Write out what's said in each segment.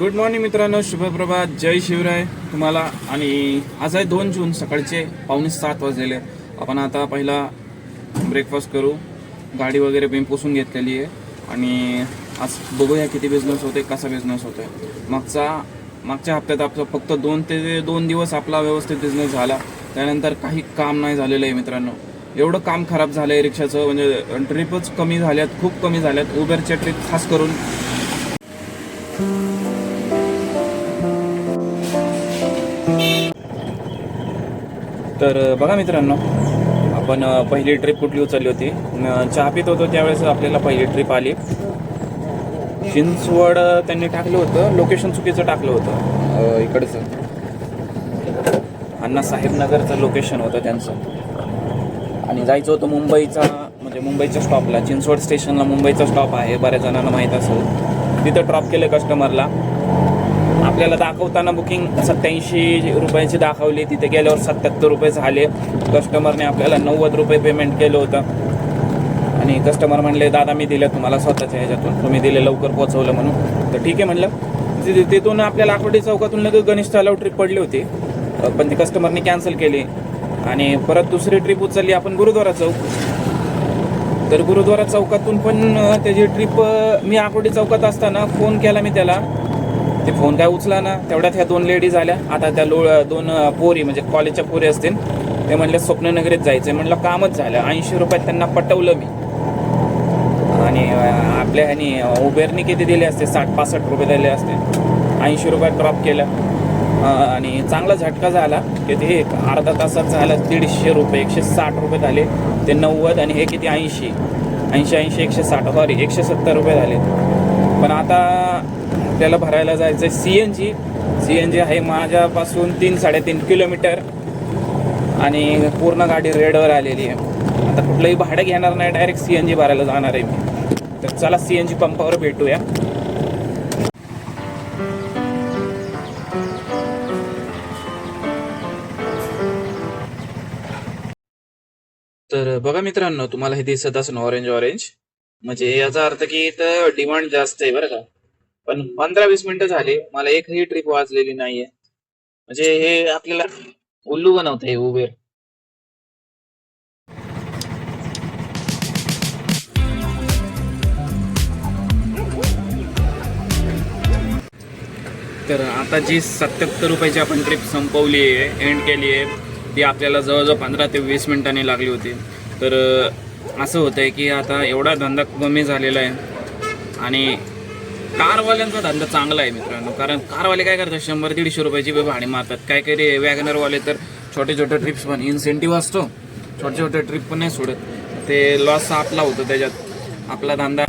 Good morning मित्रांनो. शुभप्रभात जय शिवराय तुम्हाला. आणि आज आहे दोन जून सकाळचे पावणे सात वाजलेले. आपण आता पहिला ब्रेकफास्ट करू. गाडी वगैरे बिन पुसून घेतलेली आहे. आणि आज बघूया किती बिझनेस होते कसा बिझनेस होतोय. मागचा मागच्या हप्त्यात आपलं फक्त दोन ते दोन दिवस आपला व्यवस्थित बिझनेस झाला. त्यानंतर काही काम नाही झालेलं आहे मित्रांनो. एवढं काम खराब झालं आहे रिक्षाचं. म्हणजे ट्रिपच कमी झाल्यात खूप कमी झाल्यात. उबेरच्या ट्रिप खास करून तर बघा मित्रांनो आपण पहिली ट्रिप कुठली उचलली होती? चहा पित होतो त्यावेळेस आपल्याला पहिली ट्रिप आली. चिंचवड त्यांनी टाकलं होतं. लोकेशन चुकीचं टाकलं होतं. इकडचं अण्णा साहेब नगरचं लोकेशन होतं त्यांचं. आणि जायचं होतं मुंबईचा म्हणजे मुंबईच्या स्टॉपला चिंचवड स्टेशनला मुंबईचा स्टॉप आहे बऱ्याच जणांना माहीत असेल. तिथं ड्रॉप केलं कस्टमरला आपल्याला दाखवताना बुकिंग सत्याऐंशी रुपयाची दाखवली. तिथे गेल्यावर सत्याहत्तर रुपये झाले. कस्टमरने आपल्याला नव्वद रुपये पेमेंट केलं होतं. आणि कस्टमर म्हणले दादा मी दिलं तुम्हाला स्वतःच्या ह्याच्यातून. तुम्ही दिले लवकर पोहोचवलं म्हणून. तर ठीक आहे म्हणलं. तिथून आपल्याला आठवडी चौकातून लगेच गणेश तलाव ट्रिप पडली होती. पण ती कस्टमरने कॅन्सल केली. आणि परत दुसरी ट्रिप उचलली आपण गुरुद्वारा चौक. तर गुरुद्वारा चौकातून पण त्याची ट्रिप मी आकोटी चौकात असताना फोन केला मी त्याला. ते फोन काय उचला ना तेवढ्यात ह्या दोन लेडीज आल्या. आता त्या लो दोन पोरी म्हणजे कॉलेजच्या पोरी असतील ते म्हणले स्वप्ननगरीत जायचं म्हणलं कामच झालं. ऐंशी रुपयात त्यांना पटवलं मी. आणि आपल्या ह्यानी उबेरनी किती दिले असते? साठ पासष्ट रुपये दिले असते. ऐंशी रुपयात ड्रॉप केलं. आणि चांगला झटका झाला. की ते एक अर्धा तासात झालं दीडशे रुपये एकशे साठ रुपये झाले. ते नव्वद आणि हे किती? ऐंशी. ऐंशी ऐंशी एकशे साठ. सॉरी एकशे सत्तर रुपये झाले. पण आता आपल्याला भरायला जायचं आहे C N G C N G आहे माझ्यापासून तीन साडेतीन किलोमीटर. आणि पूर्ण गाडी रेडवर आलेली आहे. आता कुठलंही भाडं घेणार नाही डायरेक्ट सी एन जी भरायला जाणार आहे मी. तर चला सी एन जी पंपावर भेटूया. तर बघा मित्रांनो तुम्हाला हे दिसत असेल ऑरेंज ऑरेंज म्हणजे याचा अर्थ की इथं डिमांड जास्त आहे बरं का. पण पंधरा वीस मिनिटं झाले. मला एकही ट्रिप वाजलेली नाहीये. म्हणजे हे आपल्याला उल्लू बनवत हे उबेर तर आता जी सत्याहत्तर रुपयाची आपण ट्रिप संपवली आहे एंड केली आहे ती आपल्याला जवळजवळ पंधरा ते वीस मिनिटांनी लागली होती. तर असं होतं आहे की आता एवढा धंदा कमी झालेला आहे. आणि कारवाल्यांचा धंदा चांगला आहे मित्रांनो. कारण कारवाले काय करतात? शंभर दीडशे रुपयाची भाडे भाडी मारतात. काय काही रे वॅगनरवाले तर छोटे छोटे ट्रिप्स पण इन्सेंटिव्ह असतो. छोटे छोटे ट्रिप पण नाही सोडत. ते लॉस आपला होतो त्याच्यात. आपला धंदा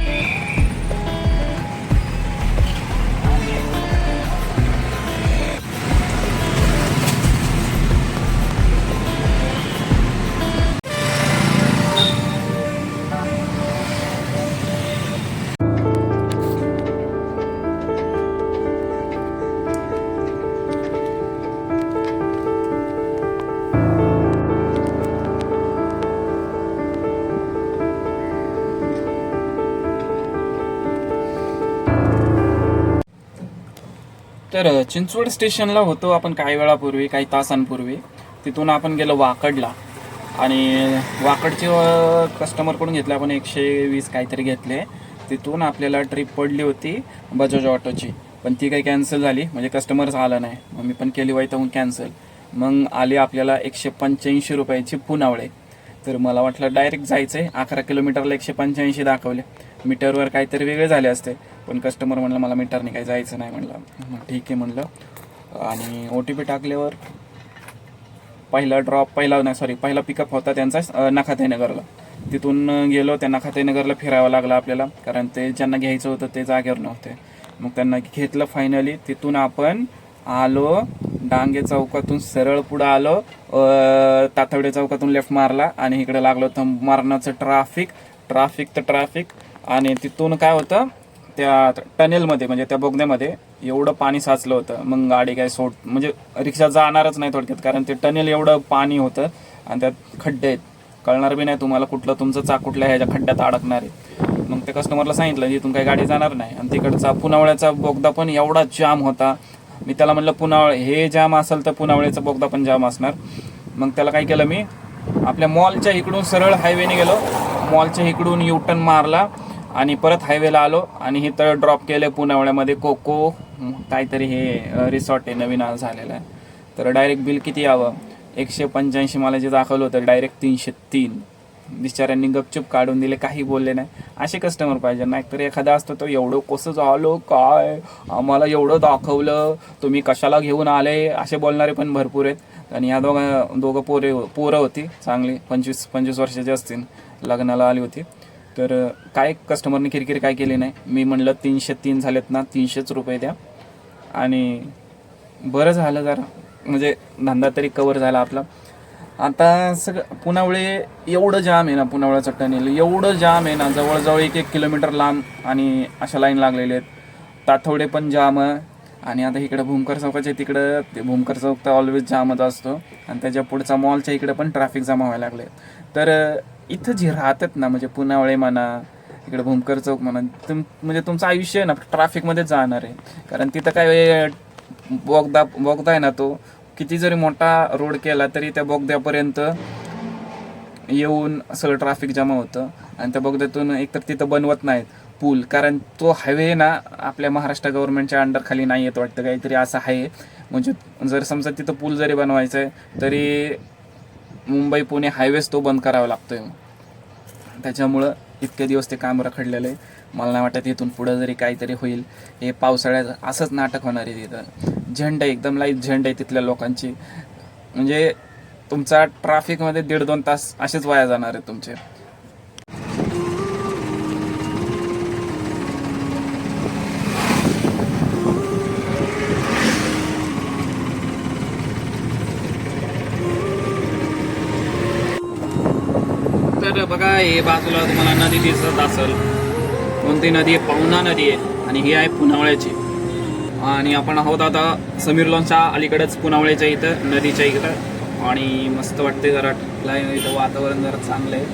तर चिंचवड स्टेशनला होतो आपण काही वेळापूर्वी काही तासांपूर्वी. तिथून आपण गेलो वाकडला. आणि वाकडचे कस्टमरकडून घेतले आपण एकशे वीस काहीतरी घेतले. तिथून आपल्याला ट्रिप पडली होती बजाज ऑटोची पण ती काही कॅन्सल झाली. म्हणजे कस्टमरच आला नाही. मग मी पण केली वैतागून कॅन्सल मग आली आपल्याला एकशे पंच्याऐंशी रुपयाची पुनावळे. तर मला वाटलं डायरेक्ट जायचं आहे अकरा किलोमीटरला एकशे पंच्याऐंशी दाखवले. मीटरवर काहीतरी वेगळे झाले असते. पण कस्टमर म्हणलं मला मीटरने काही जायचं नाही म्हणलं. मग ठीक आहे म्हणलं. आणि ओ टी पी टाकल्यावर पहिला ड्रॉप पहिला नाही सॉरी पहिला पिकअप होता त्यांचा नखातेनगरला तिथून गेलो त्या नखातेनगरला फिरावं लागलं आपल्याला कारण ते ज्यांना घ्यायचं होतं ते जागेवर नव्हते. मग त्यांना घेतलं फायनली तिथून आपण आलो डांगे चौकातून सरळ पुढं आलो तातवडे चौकातून लेफ्ट मारला आणि इकडे लागलो होतं मारणाचं ट्राफिक ट्राफिक तर ट्राफिक आणि तिथून काय होतं? त्या टनेलमध्ये म्हणजे त्या बोगद्यामध्ये एवढं पाणी साचलं होतं. मग गाडी काय सोड म्हणजे रिक्षा जाणारच नाही थोडक्यात कारण ते टनेल एवढं पाणी होतं आणि त्यात खड्डे आहेत. कळणार बी नाही तुम्हाला कुठलं तुमचं चाक कुठल्या ह्याच्या खड्ड्यात अडकणार आहे. मग त्या कस्टमरला सांगितलं इथून काही गाडी जाणार नाही. आणि तिकडचा पुनावळ्याचा बोगदा पण एवढा जाम होता. मी त्याला म्हटलं पुनावळ हे जाम असेल तर पुनावळ्याचा बोगदा पण जाम असणार. मग त्याला काय केलं मी आपल्या मॉलच्या इकडून सरळ हायवेने गेलो. मॉलच्या इकडून यू टर्न मारला. आणि परत हायवेला आलो आणि हे तर ड्रॉप केलं पुनावळ्यामध्ये कोको काहीतरी हे रिसॉर्ट आहे नवीन झालेलं आहे. तर डायरेक्ट बिल किती यावं? एकशे पंच्याऐंशी मला जे दाखवलं होतं डायरेक्ट तीनशे तीन. बिचाऱ्यांनी गपचूप काढून दिले काही बोलले नाही. असे कस्टमर पाहिजे नाहीतर एखादा असतो तो एवढं कसं झालं? काय? आम्हाला एवढं दाखवलं. तुम्ही कशाला घेऊन आले? असे बोलणारे पण भरपूर आहेत. आणि या दोघं दोघं पोरे पोरं होती चांगली. पंचवीस पंचवीस वर्षाची असतील. लग्नाला आली होती. तर काय कस्टमरने किरकिर काय केली नाही? मी म्हणलं तीनशे तीन झालेत ना तीनशेच रुपये द्या. आणि बरं झालं जरा. म्हणजे धंदा तरी कवर झाला आपला. आता सगळं पुनावळे एवढं जाम आहे ना पुनावळ्याचं टनेल एवढं जाम आहे ना जवळजवळ एक एक किलोमीटर लांब आणि अशा लाईन लागलेले आहेत. ताथवडे पण जाम आहे. आणि आता इकडं भूमकर चौकाच्या तिकडं ते भूमकर चौक तर ऑलवेज जामच असतो. आणि त्याच्या पुढचा मॉलच्या इकडं पण ट्रॅफिक जमा व्हायला लागले तर इथं जे राहतात ना म्हणजे पुनावळे म्हणा इकडे भूमकर चौक म्हणा तुम म्हणजे तुमचं आयुष्य आहे ना ट्रॅफिकमध्ये जाणार आहे. कारण तिथं काय बोगदा बोगदा आहे ना तो किती जरी मोठा रोड केला तरी त्या बोगद्यापर्यंत येऊन सगळं ट्रॅफिक जमा होतं. आणि त्या बोगद्यातून एकतर तिथं बनवत नाहीत पूल. कारण तो हायवे ना आपल्या महाराष्ट्र गव्हर्नमेंटच्या अंडरखाली नाही येत वाटतं काहीतरी असं आहे. म्हणजे जर समजा तिथं पूल जरी बनवायचं आहे तरी मुंबई पुणे हायवेच तो बंद करावा लागतोय. त्याच्यामुळं इतके दिवस ते काम रखडलेलं आहे. मला नाही वाटत इथून पुढं जरी काहीतरी होईल. हे पावसाळ्यात असंच नाटक होणार आहे तिथं. झेंड आहे एकदम लाइट झेंड आहे तिथल्या लोकांची. म्हणजे तुमचा ट्रॅफिकमध्ये दीड दोन तास असेच वाया जाणार आहे तुमचे. तर बघा हे बाजूला तुम्हाला नदी दिसत असेल. कोणती नदी आहे? पाहुणा नदी आहे. आणि ही आहे पुनावळ्याची. आणि आपण आहोत आता समीर लॉनच्या अलीकडेच पुनावळ्याच्या इथं नदीच्या इकडं. आणि मस्त वाटते जरा. इथं वातावरण जरा चांगलं आहे.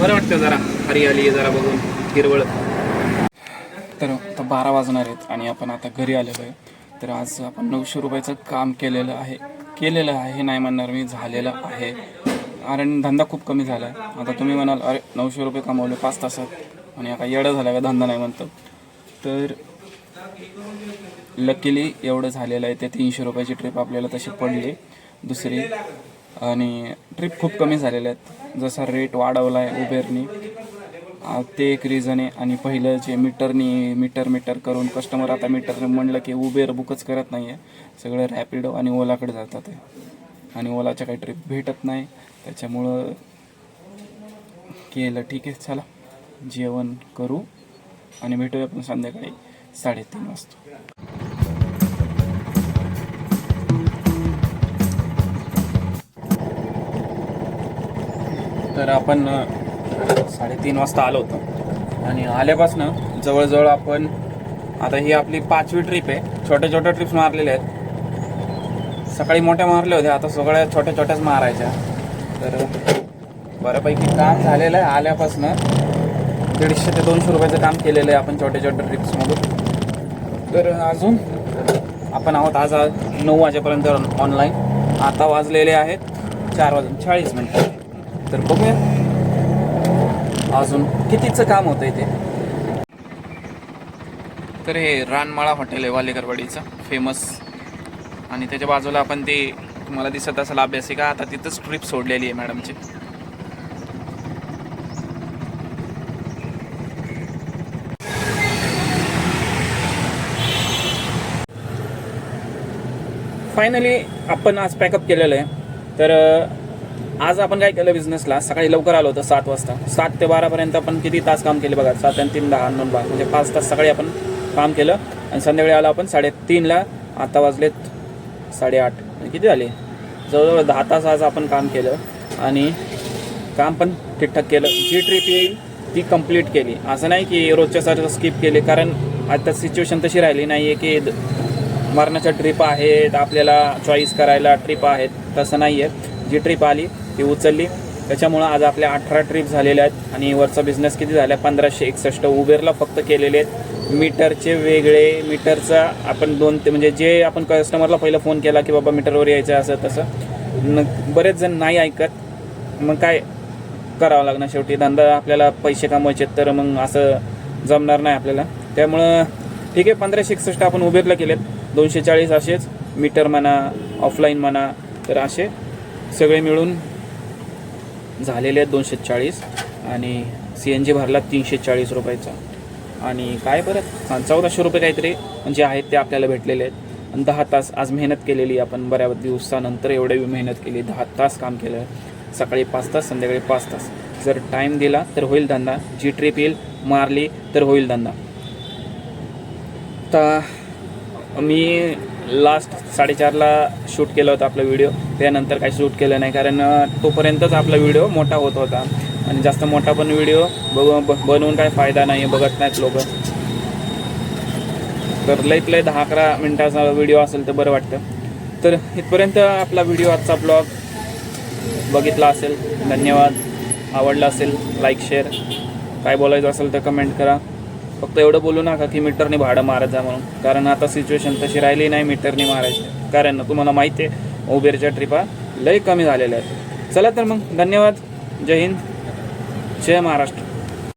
बरं वाटतं जरा. हरियाली आहे जरा बघून. हिरवळ. तर आता बारा वाजणार आहेत आणि आपण आता घरी आलेलो आहे. तर आज आपण नऊशे रुपयाचं काम केलेलं आहे. केलेलं आहे हे नाही म्हणणार मी झालेलं आहे. कारण धंदा खूप कमी झाला आहे आता तुम्ही म्हणाल अरे नऊशे रुपये कमावले पाच तासात. आणि आता येडं झाला का धंदा नाही म्हणतो तर लकीली एवढं झालेलं आहे. ते तीनशे रुपयाची ट्रिप आपल्याला तशी पडली. दुसरी आणि ट्रिप खूप कमी झालेल्या आहेत. जसा रेट वाढवला आहे उबेरनी ते एक रिझन आहे. आणि पहिलं जे मीटरनी मीटर मीटर करून कस्टमर आता मीटरने म्हणलं की उबेर बुकच करत नाही आहे सगळं रॅपिडो आणि ओलाकडे जातात. आहे आणि ओलाच्या काही ट्रिप भेटत नाही. त्याच्यामुळं केलं. ठीक आहे चला. जेवण करू आणि भेटूया आपण संध्याकाळी साडेतीन वाजता. तर आपण साडेतीन वाजता आलो होतो. आणि आल्यापासनं जवळजवळ आपण आता ही आपली पाचवी ट्रिप आहे. छोट्या छोट्या ट्रिप्स मारलेल्या आहेत. सकाळी मोठ्या मारल्या होत्या आता सगळ्या छोट्या छोट्याच मारायच्या. तर बऱ्यापैकी काम झालेलं आहे आल्यापासून. दीडशे ते दोनशे रुपयाचं काम केलेलं आहे आपण छोट्या छोट्या ट्रिप्समधून तर अजून आपण आहोत आज आज नऊ वाजेपर्यंत ऑनलाईन आता वाजलेले आहेत चार वाजून चाळीस मिनटं. तर बघूया. अजून कितीचं काम होतं इथे? तर हे रानमाळा हॉटेल आहे वालेकरवाडीचं फेमस आणि त्याच्या बाजूला आपण ते तुम्हाला दिसत असेल अभ्यासिका आता तिथंच ट्रिप सोडलेली आहे मॅडमची. फायनली आपण आज पॅकअप केलेलं आहे. तर आज आपण काय केलं बिझनेसला सकाळी लवकर आलो होतो सात वाजता. सात ते बारापर्यंत आपण किती तास काम केले बघा? सात आणि तीन दहा नऊ बारा. म्हणजे पाच तास सकाळी आपण काम केलं. आणि संध्याकाळी आलो आपण साडेतीनला आता वाजलेत साडेआठ. किती झाले? जवळजवळ दहा तास आज आपण काम केलं आणि काम पण ठीकठाक केलं. जी ट्रिप येईल ती कंप्लीट केली. असं नाही की रोजच्या सारखं स्किप केले कारण आता सिच्युएशन तशी राहिली नाही आहे की मरणाच्या ट्रिप आहेत आपल्याला चॉईस करायला ट्रिप आहेत तसं नाही आहे जी ट्रिप आली ती उचलली. त्याच्यामुळं आज आपल्या अठरा ट्रिप झालेल्या आहेत आणि वरचा बिझनेस किती झाला? आहे पंधराशे एकसष्ट. उबेरला फक्त केलेले आहेत. मीटरचे वेगळे मीटरचा आपण दोन ते म्हणजे जे आपण कस्टमरला पहिला फोन केला की बाबा मीटरवर यायचं असं तसं न बरेच जण नाही ऐकत. मग काय करावं लागणार शेवटी? धंदा आपल्याला पैसे कमवायचे आहेत, तर मग असं जमणार नाही आपल्याला. त्यामुळं ठीक आहे पंधराशे एकसष्ट आपण उबेरला केलेत. दोनशे चाळीस असेच. मीटर म्हणा ऑफलाईन म्हणा तर असे सगळे मिळून झालेले आहेत दोनशे चाळीस आणि सी एन जी भरला तीनशे चाळीस रुपयाचा. आणि काय परत चौदाशे रुपये काहीतरी म्हणजे आहेत ते आपल्याला भेटलेले आहेत. आणि दहा तास आज मेहनत केलेली आपण. बऱ्या दिवसानंतर एवढे मेहनत केली. दहा तास काम केलं. सकाळी पाच तास संध्याकाळी पाच तास. जर टाईम दिला तर होईल धंदा. जी ट्रिप येईल मारली तर होईल धंदा. तर मी लास्ट साडेचारला शूट केलं होतं आपला व्हिडिओ त्यानंतर काही शूट केलं नाही कारण तोपर्यंतच आपला व्हिडिओ मोठा होत होता. आणि जास्त मोठा पण व्हिडिओ बघ ब- बनवून काय फायदा नाही बघत नाहीत लोक. तर लईत लय दहा अकरा मिनटाचा व्हिडिओ असेल तर बरं वाटतं. तर इथपर्यंत आपला व्हिडिओ आजचा ब्लॉग बघितला असेल धन्यवाद. आवडला असेल लाईक शेअर काय बोलायचं असेल तर कमेंट करा. फक्त एवढं बोलू नका की मीटरने भाडं मारत जा म्हणून. कारण आता सिच्युएशन तशी राहिली नाही मीटरने मारायची. कारण तुम्हाला माहिती आहे उबेरच्या ट्रिपा लई कमी झालेल्या आहेत. चला तर मग धन्यवाद. जय हिंद. जय महाराष्ट्र.